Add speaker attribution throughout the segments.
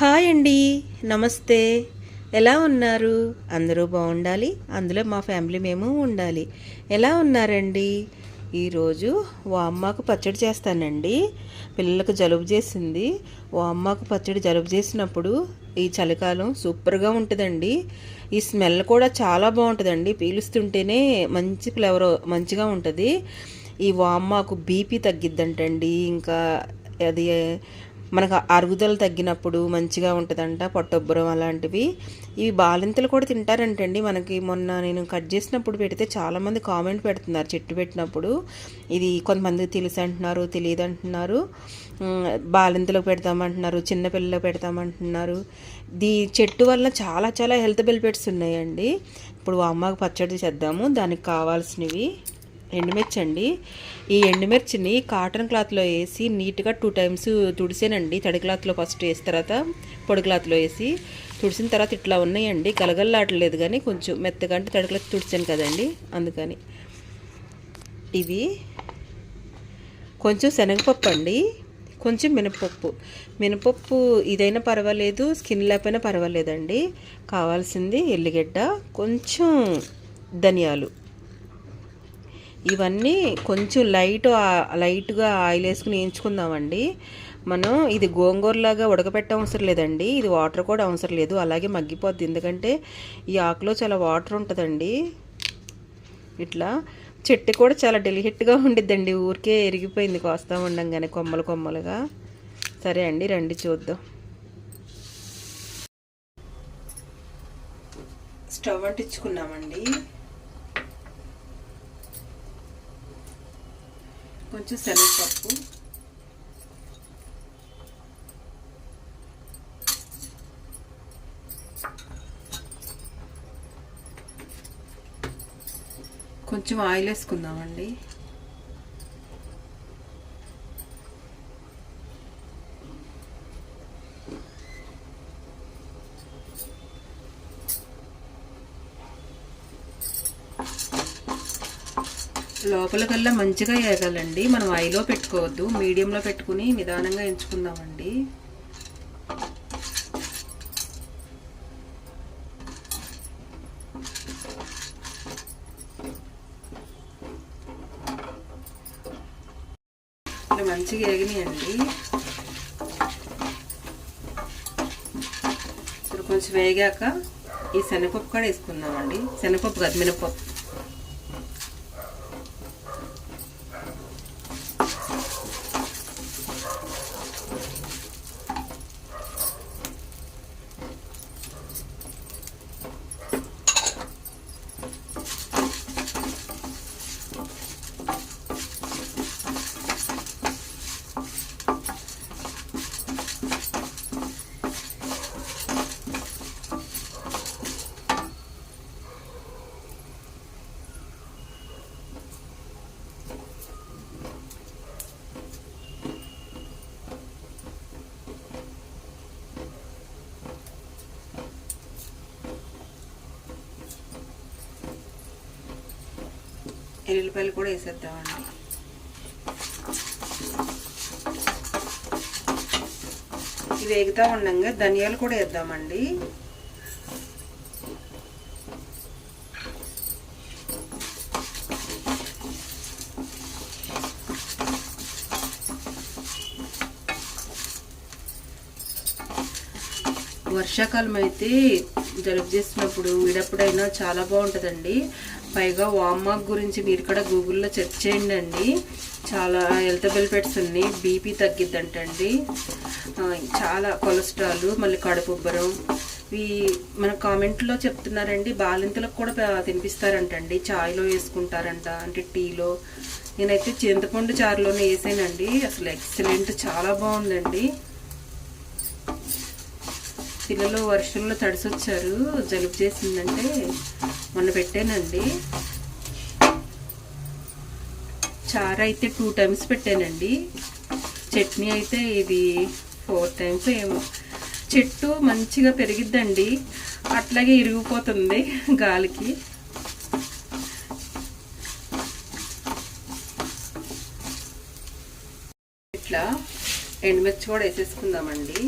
Speaker 1: Hi అండి. నమస్తే. ఎలా ఉన్నారు? అందరూ బాగుండాలి. అందులో మా ఫ్యామిలీ మేము ఉండాలి. ఎలా ఉన్నారండి? ఈరోజు వామ్మాకు పచ్చడి చేస్తానండి. పిల్లలకు జలుబు చేసింది. వామ్మాకు పచ్చడి జలుబు చేసినప్పుడు ఈ చలికాలం సూపర్గా ఉంటుందండి. ఈ స్మెల్ కూడా చాలా బాగుంటుందండి. పీలుస్తుంటేనే మంచి ఫ్లేవర్ మంచిగా ఉంటుంది. ఈ వామ్మాకు బీపీ తగ్గిద్దంటండి. ఇంకా అది మనకు అరుగుదల తగ్గినప్పుడు మంచిగా ఉంటుందంట పొట్టొబ్బరం అలాంటివి. ఇవి బాలింతలు కూడా తింటారంటండి. మనకి మొన్న నేను కట్ చేసినప్పుడు పెడితే చాలామంది కామెంట్ పెడుతున్నారు చెట్టు పెట్టినప్పుడు. ఇది కొంతమందికి తెలుసు అంటున్నారు తెలియదు అంటున్నారు. బాలింతలకు పెడతామంటున్నారు చిన్నపిల్లలకు పెడతామంటున్నారు. దీ చెట్టు వల్ల చాలా చాలా హెల్త్ బెనిఫిట్స్ ఉన్నాయండి. ఇప్పుడు అమ్మకు పచ్చడి చేద్దాము దానికి కావాల్సినవి. ఎండుమిర్చి అండి ఈ ఎండుమిర్చిని కాటన్ క్లాత్లో వేసి నీట్గా టూ టైమ్స్ తుడిసానండి. తడి క్లాత్లో ఫస్ట్ వేసిన తర్వాత పొడి క్లాత్లో వేసి తుడిసిన తర్వాత ఇట్లా ఉన్నాయండి. కలగల్లాడలేదు కానీ కొంచెం మెత్తగా అంటే తడి క్లాత్ తుడిచాను కదండి. అందుకని ఇవి కొంచెం శనగపప్పు అండి. కొంచెం మినపప్పు. మినపప్పు ఇదైనా పర్వాలేదు స్కిన్ లేకపోయినా పర్వాలేదండి. కావాల్సింది ఎల్లిగడ్డ కొంచెం ధనియాలు. ఇవన్నీ కొంచెం లైట్ లైట్గా ఆయిల్ వేసుకుని వేయించుకుందామండి. మనం ఇది గోంగూరలాగా ఉడకపెట్ట అవసరం లేదండి. ఇది వాటర్ కూడా అవసరం లేదు. అలాగే మగ్గిపోద్ది. ఎందుకంటే ఈ ఆకులో చాలా వాటర్ ఉంటుందండి. ఇట్లా చెట్టు కూడా చాలా డెలిహిట్గా ఉండిద్దండి. ఊరికే ఎరిగిపోయింది కోస్తా ఉండంగానే కొమ్మలు కొమ్మలుగా. సరే అండి రండి చూద్దాం. స్టవ్ అంటించుకున్నామండి. కొంచెం శనగపప్పు. కొంచెం ఆయిల్ వేసుకుందామండి. లోపలికల్లా మంచిగా వేగాలండి మనం ఐలో పెట్టుకోవద్దు. మీడియంలో పెట్టుకుని నిదానంగా ఎంచుకుందామండి. ఇలా మంచిగా వేగినాయండి ఇప్పుడు కొంచెం వేగాక ఈ శనగపప్పు కూడా వేసుకుందామండి. శనగపప్పు కాదు మినపప్పు. ఎల్లుల్లిపాయలు కూడా వేసేద్దామండి. ఇవి వేగుతా ఉండంగా ధనియాలు కూడా వేద్దామండి. వర్షాకాలం అయితే జలుబు చేసినప్పుడు వీడప్పుడైనా చాలా బాగుంటుందండి. పైగా వామాక్ గురించి మీరు కూడా గూగుల్లో సెర్చ్ చేయండి అండి. చాలా హెల్త్ బెనిఫిట్స్ ఉన్నాయి బీపీ తగ్గిద్దంటండి. చాలా కొలెస్ట్రాల్ మళ్ళీ కడుపు ఉబ్బరం. ఈ మన కామెంట్లో చెప్తున్నారండి బాలింతలకు కూడా తినిపిస్తారంటండి. చాయ్లో వేసుకుంటారంట అంటే టీలో. నేనైతే చింతపండు చారులోనే వేసానండి. అసలు ఎక్సలెంట్ చాలా బాగుందండి. పిల్లలు వర్షంలో తడిసొచ్చారు. జలుబు చేసిందంటే మొన్న పెట్టానండి. చారు అయితే టూ టైమ్స్ పెట్టానండి. చట్నీ అయితే ఇది ఫోర్ టైమ్స్ ఏమో. చెట్టు మంచిగా పెరిగిద్దండి. అట్లాగే ఇరిగిపోతుంది గాలికి. ఇట్లా ఎండుమిర్చి కూడా వేసేసుకుందామండి.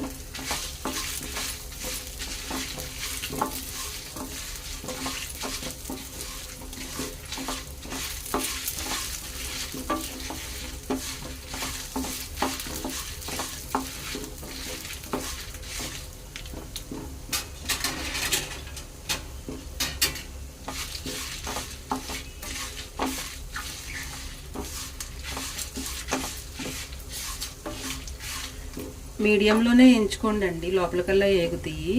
Speaker 1: మీడియంలోనే ఎంచుకోండి అండి లోపలికల్లా ఏగుతాయి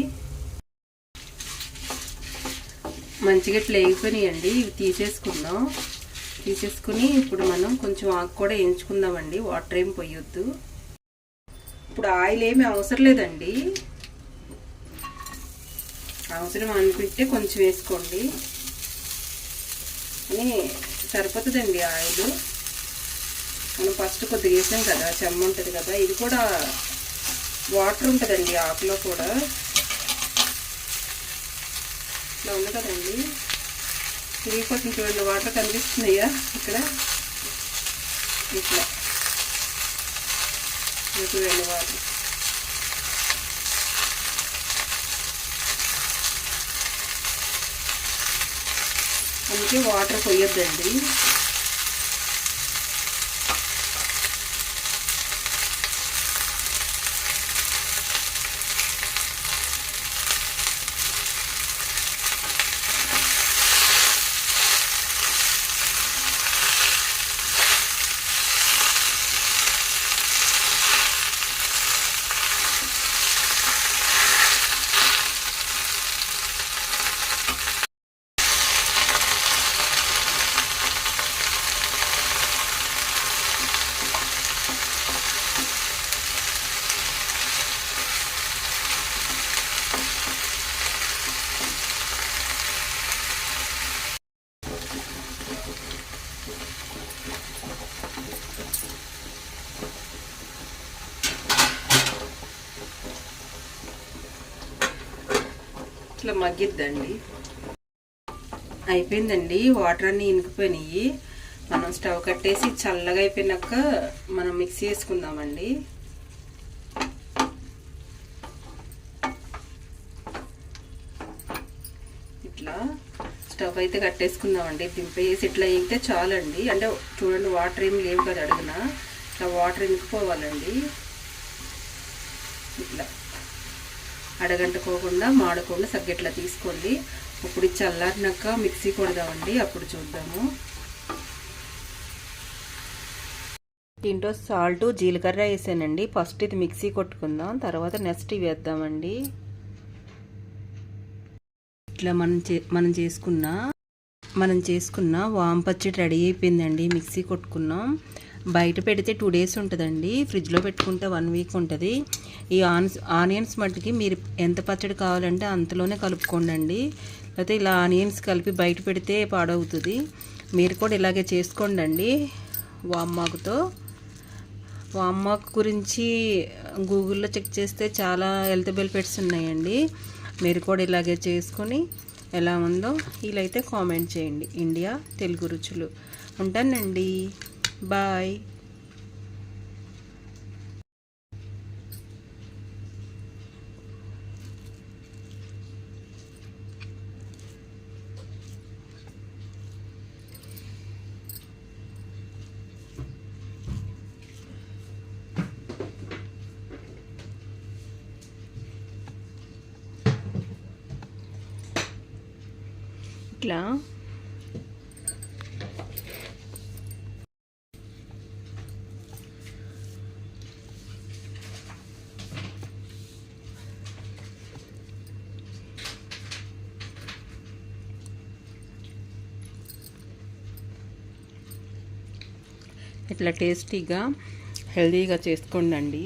Speaker 1: మంచిగా ఇట్లా వేగిపోయినాయండి ఇవి తీసేసుకుందాం. తీసేసుకుని ఇప్పుడు మనం కొంచెం ఆకు కూడా ఎంచుకుందామండి వాటర్ ఏం పోయొద్దు. ఇప్పుడు ఆయిల్ ఏమి అవసరం లేదండి. అవసరం అనిపిస్తే కొంచెం వేసుకోండి. అని సరిపోతుందండి ఆయిల్. మనం ఫస్ట్ కొద్దిగా వేసాం కదా చెమ్మ ఉంటుంది కదా ఇది కూడా వాటర్ ఉంటుందండి ఆకులో కూడా. ఇలా ఉంది కదండి. విరిగిపోతుంది చూడండి వాటర్ కనిపిస్తున్నాయా ఇక్కడ? ఇట్లా. చూడండి వాటర్. అందుకే వాటర్ పోయొద్దండి. ఇట్లా మగ్గిద్దండి అయిపోయిందండి వాటర్ అన్నీ ఇనికిపోయినాయి. మనం స్టవ్ కట్టేసి చల్లగా అయిపోయినాక మనం మిక్సీ వేసుకుందామండి ఇట్లా స్టవ్ అయితే కట్టేసుకుందామండి. దింపేసి ఇట్లా వేగితే చాలండి. అంటే చూడండి వాటర్ ఏమి లేవు కదా అడుగున. ఇట్లా వాటర్ ఇంకిపోవాలండి ఇట్లా అడగంటుకోకుండా మాడకుండా సగ్గట్లా తీసుకోండి. ఇప్పుడు చల్లారినాక మిక్సీ కొడదామండి. అప్పుడు చూద్దాము. దీంట్లో సాల్ట్ జీలకర్ర వేసానండి. ఫస్ట్ ఇది మిక్సీ కొట్టుకుందాం. తర్వాత నెక్స్ట్ ఇవి వేద్దామండి. ఇట్లా మనం చే మనం చేసుకున్న మనం చేసుకున్న వామ్ పచ్చడి రెడీ అయిపోయిందండి. మిక్సీ కొట్టుకున్నాం. బయట పెడితే టూ డేస్ ఉంటుందండి. ఫ్రిడ్జ్లో పెట్టుకుంటే వన్ వీక్ ఉంటుంది. ఈ ఆన్స్ ఆనియన్స్ మట్టుకి మీరు ఎంత పచ్చడి కావాలంటే అంతలోనే కలుపుకోండి లేకపోతే ఇలా ఆనియన్స్ కలిపి బయట పెడితే పాడవుతుంది. మీరు కూడా ఇలాగే చేసుకోండి వామ్మాకుతో. వామ్మాకు గురించి గూగుల్లో చెక్ చేస్తే చాలా హెల్త్ బెనిఫిట్స్ ఉన్నాయండి. మీరు కూడా ఇలాగే చేసుకొని ఎలా ఉందో వీలైతే కామెంట్ చేయండి. ఇండియా తెలుగు రుచులు. ఉంటానండి. బాయ్. ఇట్లా? ఇట్లా టేస్టీగా హెల్దీగా చేసుకోండి